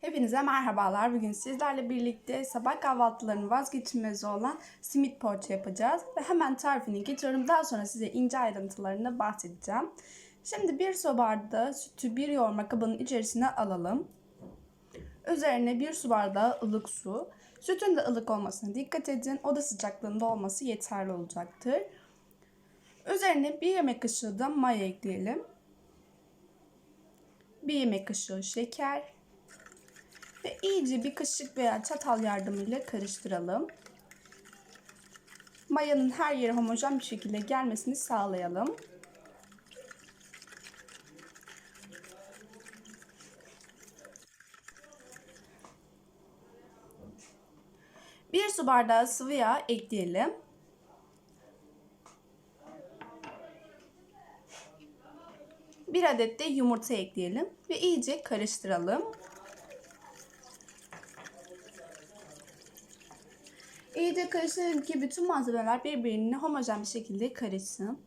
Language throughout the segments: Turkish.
Hepinize merhabalar. Bugün sizlerle birlikte sabah kahvaltılarının vazgeçilmezi olan simit poğaça yapacağız. Ve hemen tarifini geçiyorum. Daha sonra size ince ayrıntılarını bahsedeceğim. Şimdi bir su bardağı sütü bir yoğurma kabının içerisine alalım. Üzerine bir su bardağı ılık su. Sütün de ılık olmasına dikkat edin. Oda sıcaklığında olması yeterli olacaktır. Üzerine bir yemek kaşığı da maya ekleyelim. Bir yemek kaşığı şeker ve iyice bir kaşık veya çatal yardımıyla karıştıralım. Mayanın her yere homojen bir şekilde gelmesini sağlayalım. Bir su bardağı sıvı yağ ekleyelim. Bir adet de yumurta ekleyelim ve iyice karıştıralım. İyice karıştırın ki bütün malzemeler birbirine homojen bir şekilde karışsın.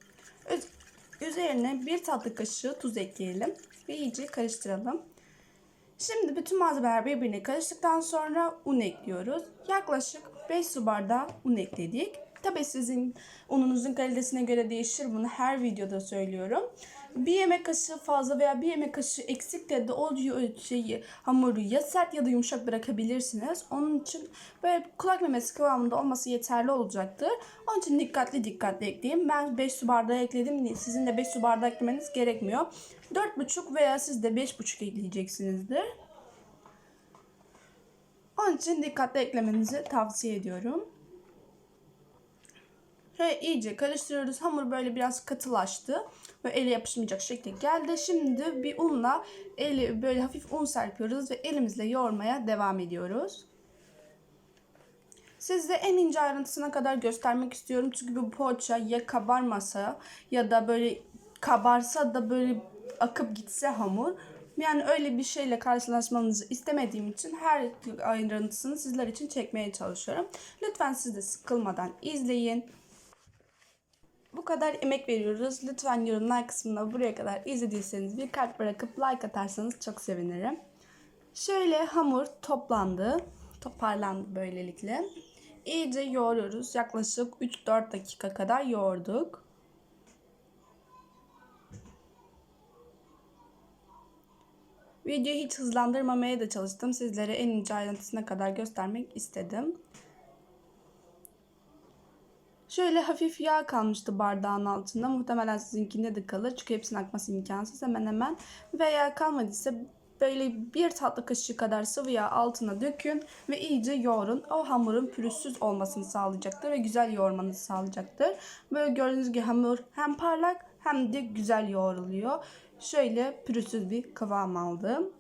Üzerine bir tatlı kaşığı tuz ekleyelim ve iyice karıştıralım. Şimdi bütün malzemeler birbirine karıştıktan sonra un ekliyoruz. Yaklaşık 5 su bardağı un ekledik. Tabi sizin ununuzun kalitesine göre değişir bunu her videoda söylüyorum. Bir yemek kaşığı fazla veya bir yemek kaşığı eksik de de o şeyi hamuru ya sert ya da yumuşak bırakabilirsiniz. Onun için böyle kulak memesi kıvamında olması yeterli olacaktır. Onun için dikkatli dikkatli ekleyin. Ben 5 su bardağı ekledim. Sizin de 5 su bardağı eklemeniz gerekmiyor. 4,5 veya siz de 5,5 ekleyeceksinizdir. Onun için dikkatli eklemenizi tavsiye ediyorum. Şöyle iyice karıştırıyoruz. Hamur böyle biraz katılaştı. Böyle ele yapışmayacak şekilde geldi. Şimdi bir unla eli böyle hafif un serpiyoruz ve elimizle yoğurmaya devam ediyoruz. Size en ince ayrıntısına kadar göstermek istiyorum. Çünkü bu poğaça ya kabarmasa ya da böyle kabarsa da böyle akıp gitse hamur. Yani öyle bir şeyle karşılaşmanızı istemediğim için her ayrıntısını sizler için çekmeye çalışıyorum. Lütfen siz de sıkılmadan izleyin. Bu kadar emek veriyoruz. Lütfen yorumlar kısmına buraya kadar izlediyseniz bir kalp bırakıp like atarsanız çok sevinirim. Şöyle hamur toplandı. Toparlandı böylelikle. İyice yoğuruyoruz. Yaklaşık 3-4 dakika kadar yoğurduk. Videoyu hiç hızlandırmamaya da çalıştım. Sizlere en ince ayrıntısına kadar göstermek istedim. Şöyle hafif yağ kalmıştı bardağın altında. Muhtemelen sizinkinde de kalır. Çünkü hepsinin akması imkansız hemen hemen. Veya kalmadıysa böyle bir tatlı kaşığı kadar sıvı yağ altına dökün ve iyice yoğurun. O hamurun pürüzsüz olmasını sağlayacaktır ve güzel yoğurmanızı sağlayacaktır. Böyle gördüğünüz gibi hamur hem parlak hem de güzel yoğruluyor. Şöyle pürüzsüz bir kıvam aldı.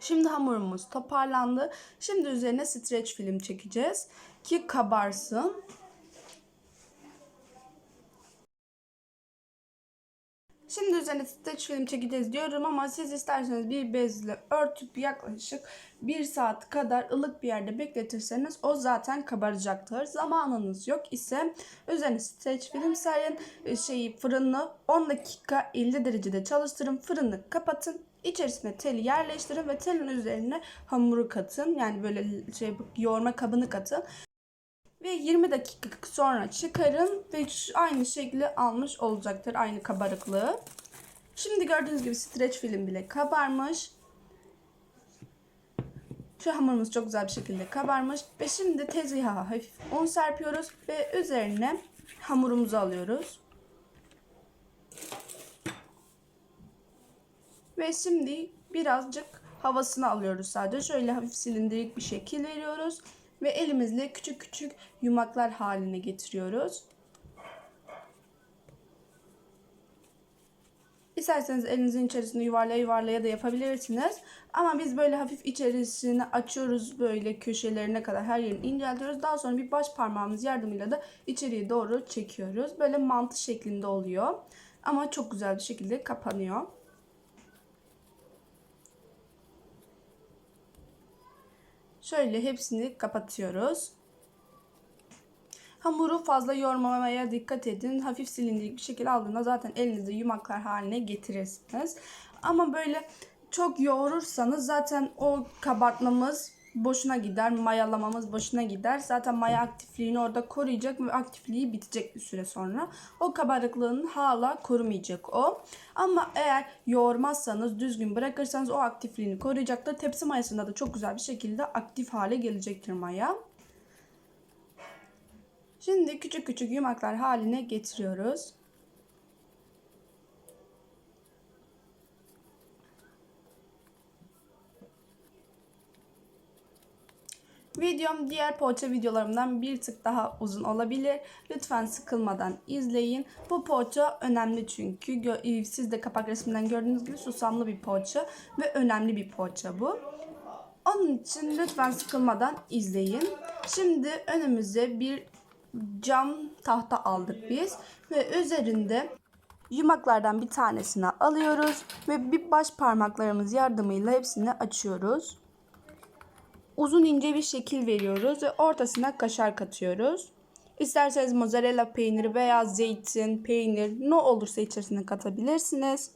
Şimdi hamurumuz toparlandı. Şimdi üzerine streç film çekeceğiz ki kabarsın. Şimdi üzerine streç film çekeceğiz diyorum ama siz isterseniz bir bezle örtüp yaklaşık bir saat kadar ılık bir yerde bekletirseniz o zaten kabaracaktır. Zamanınız yok ise üzerine streç film serin e, şeyi fırını 10 dakika 50 derecede çalıştırın. Fırını kapatın. İçerisine teli yerleştirin ve telin üzerine hamuru katın. Yani böyle şey yoğurma kabını katın ve 20 dakika sonra çıkarın ve aynı şekli almış olacaktır. Aynı kabarıklığı. Şimdi gördüğünüz gibi streç film bile kabarmış. Şu hamurumuz çok güzel bir şekilde kabarmış. Ve şimdi tezgaha hafif un serpiyoruz ve üzerine hamurumuzu alıyoruz. Ve şimdi birazcık havasını alıyoruz sadece. Şöyle hafif silindirik bir şekil veriyoruz ve elimizle küçük küçük yumaklar haline getiriyoruz. İsterseniz elinizin içerisinde yuvarlaya yuvarlaya da yapabilirsiniz. Ama biz böyle hafif içerisini açıyoruz böyle köşelerine kadar her yerini inceltiyoruz. Daha sonra bir baş parmağımız yardımıyla da içeriye doğru çekiyoruz. Böyle mantı şeklinde oluyor. Ama çok güzel bir şekilde kapanıyor. Şöyle hepsini kapatıyoruz. Hamuru fazla yormamaya dikkat edin. Hafif silindirik bir şekilde aldığında zaten elinizde yumaklar haline getirirsiniz. Ama böyle çok yoğurursanız zaten o kabartmamız boşuna gider. Mayalamamız boşuna gider. Zaten maya aktifliğini orada koruyacak ve aktifliği bitecek bir süre sonra. O kabarıklığını hala korumayacak o. Ama eğer yoğurmazsanız düzgün bırakırsanız o aktifliğini koruyacaktır. Tepsi mayasında da çok güzel bir şekilde aktif hale gelecektir maya. Şimdi küçük küçük yumaklar haline getiriyoruz. Videom diğer poğaça videolarımdan bir tık daha uzun olabilir. Lütfen sıkılmadan izleyin. Bu poğaça önemli çünkü. Gö- Siz de kapak resminden gördüğünüz gibi susamlı bir poğaça ve önemli bir poğaça bu. Onun için lütfen sıkılmadan izleyin. Şimdi önümüze bir cam tahta aldık biz ve üzerinde yumaklardan bir tanesini alıyoruz ve bir baş parmaklarımız yardımıyla hepsini açıyoruz. Uzun ince bir şekil veriyoruz ve ortasına kaşar katıyoruz. İsterseniz mozzarella peyniri veya zeytin, peynir ne olursa içerisine katabilirsiniz.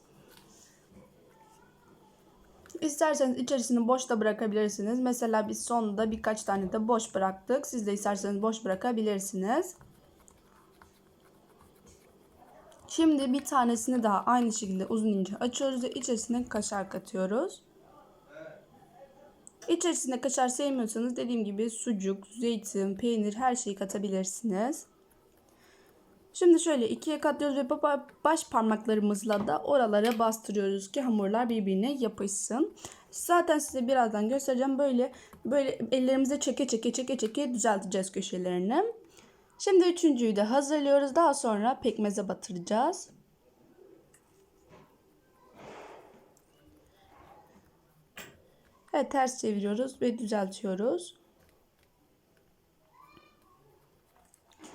İsterseniz içerisini boş da bırakabilirsiniz. Mesela biz sonunda birkaç tane de boş bıraktık. Siz de isterseniz boş bırakabilirsiniz. Şimdi bir tanesini daha aynı şekilde uzun ince açıyoruz ve içerisine kaşar katıyoruz. İçerisine kaşar sevmiyorsanız dediğim gibi sucuk, zeytin, peynir her şeyi katabilirsiniz. Şimdi şöyle ikiye katlıyoruz ve baş parmaklarımızla da oralara bastırıyoruz ki hamurlar birbirine yapışsın. Zaten size birazdan göstereceğim. Böyle böyle ellerimize çeke çeke çeke çeke düzelteceğiz köşelerini. Şimdi üçüncüyü de hazırlıyoruz. Daha sonra pekmeze batıracağız. Evet ters çeviriyoruz ve düzeltiyoruz.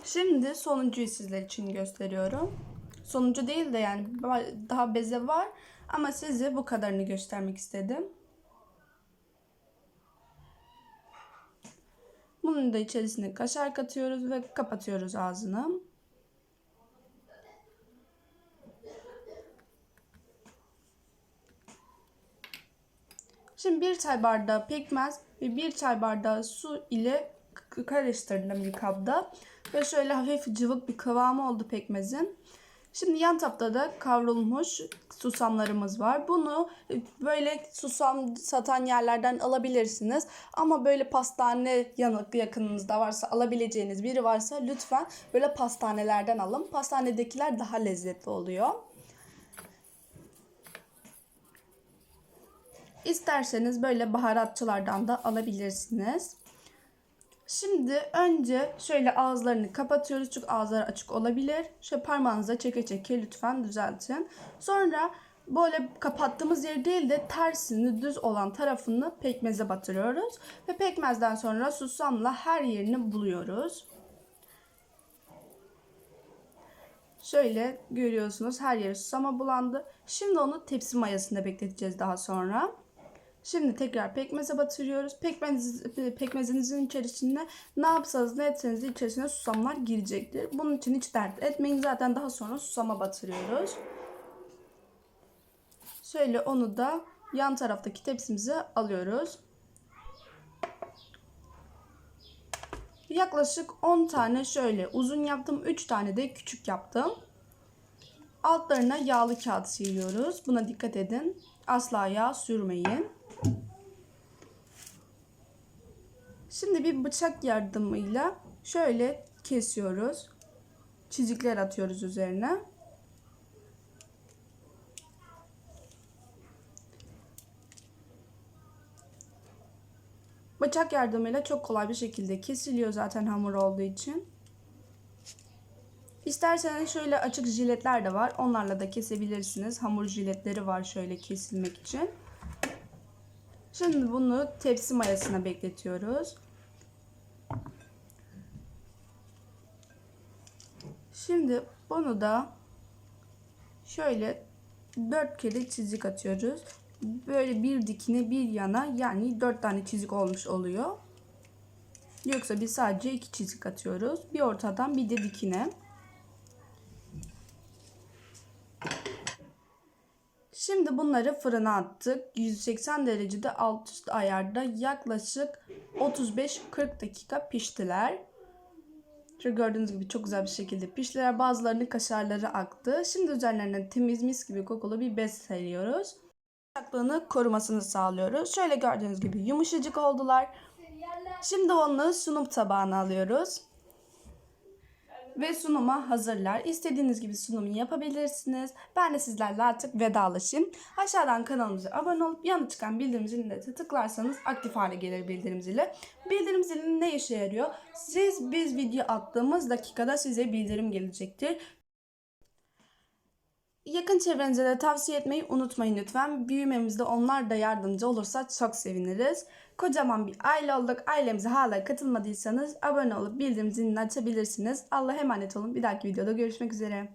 Şimdi sonuncuyu sizler için gösteriyorum. Sonuncu değil de yani daha beze var ama size bu kadarını göstermek istedim. Bunun da içerisine kaşar katıyoruz ve kapatıyoruz ağzını. Şimdi bir çay bardağı pekmez ve bir çay bardağı su ile karıştırdım bir kabda. Ve şöyle hafif cıvık bir kıvamı oldu pekmezin. Şimdi yan tapta da kavrulmuş susamlarımız var. Bunu e, böyle susam satan yerlerden alabilirsiniz. Ama böyle pastane yanık yakınınızda varsa alabileceğiniz biri varsa lütfen böyle pastanelerden alın. Pastanedekiler daha lezzetli oluyor. İsterseniz böyle baharatçılardan da alabilirsiniz. Şimdi önce şöyle ağızlarını kapatıyoruz çünkü ağızları açık olabilir. Şöyle parmağınıza çeke çeke lütfen düzeltin. Sonra böyle kapattığımız yeri değil de tersini düz olan tarafını pekmeze batırıyoruz. Ve pekmezden sonra susamla her yerini buluyoruz. Şöyle görüyorsunuz her yeri susama bulandı. Şimdi onu tepsi mayasında bekleteceğiz daha sonra. Şimdi tekrar pekmeze batırıyoruz. Pekmez, pekmezinizin içerisine ne yapsanız ne etseniz içerisine susamlar girecektir. Bunun için hiç dert etmeyin. Zaten daha sonra susama batırıyoruz. Şöyle onu da yan taraftaki tepsimize alıyoruz. Yaklaşık 10 tane şöyle uzun yaptım. 3 tane de küçük yaptım. Altlarına yağlı kağıt siliyoruz. Buna dikkat edin. Asla yağ sürmeyin. Şimdi bir bıçak yardımıyla şöyle kesiyoruz. Çizikler atıyoruz üzerine. Bıçak yardımıyla çok kolay bir şekilde kesiliyor zaten hamur olduğu için. İsterseniz şöyle açık jiletler de var. Onlarla da kesebilirsiniz. Hamur jiletleri var şöyle kesilmek için. Şimdi bunu tepsi mayasına bekletiyoruz. Şimdi bunu da şöyle dört kere çizik atıyoruz. Böyle bir dikine bir yana yani dört tane çizik olmuş oluyor. Yoksa biz sadece iki çizik atıyoruz. Bir ortadan bir de dikine. Şimdi bunları fırına attık. 180 derecede alt üst ayarda yaklaşık 35-40 dakika piştiler. Şöyle gördüğünüz gibi çok güzel bir şekilde piştiler. Bazılarının kaşarları aktı. Şimdi üzerlerine temiz mis gibi kokulu bir bez seriyoruz. Sıcaklığını korumasını sağlıyoruz. Şöyle gördüğünüz gibi yumuşacık oldular. Şimdi onu sunum tabağına alıyoruz. Ve sunuma hazırlar. İstediğiniz gibi sunumu yapabilirsiniz. Ben de sizlerle artık vedalaşayım. Aşağıdan kanalımıza abone olup yanı çıkan bildirim ziline de tıklarsanız aktif hale gelir bildirim zili. Bildirim zili ne işe yarıyor? Siz biz video attığımız dakikada size bildirim gelecektir. Yakın çevrenize de tavsiye etmeyi unutmayın lütfen. Büyümemizde onlar da yardımcı olursa çok seviniriz. Kocaman bir aile olduk. Ailemize hala katılmadıysanız abone olup bildirim zilini açabilirsiniz. Allah'a emanet olun. Bir dahaki videoda görüşmek üzere.